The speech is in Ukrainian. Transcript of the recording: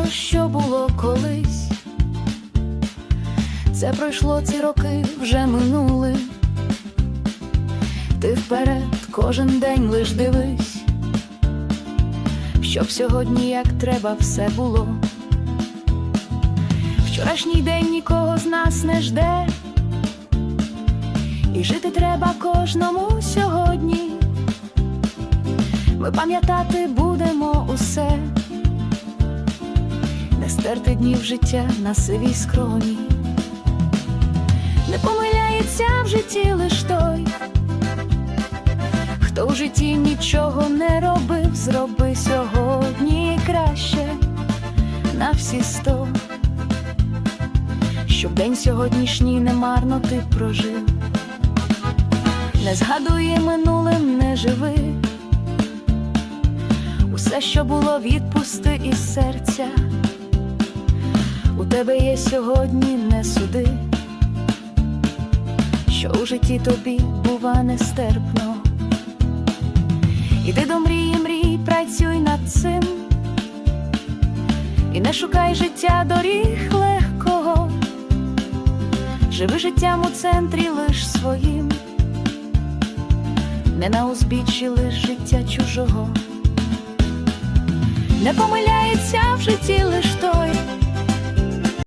того, що було колись. Це пройшло ці роки, вже минули. Ти вперед кожен день лиш дивись, щоб сьогодні як треба все було. Вчорашній день нікого з нас не жде, і жити треба кожному сьогодні. Ми пам'ятати будемо усе, не стерти днів життя на сивій скроні. Не помиляється в житті лиш той, хто в житті нічого не робив, зроби сьогодні краще на всі сто, щоб день сьогоднішній немарно ти прожив, не згадує минулим, не живи. Усе, що було, відпусти із серця. Тебе є сьогодні, не суди, що у житті тобі бува нестерпно. Іди до мрії, мрій, працюй над цим, і не шукай життя доріг легкого, живи життям у центрі лиш своїм, не на узбіччі лиш життя чужого. Не помиляється в житті лиш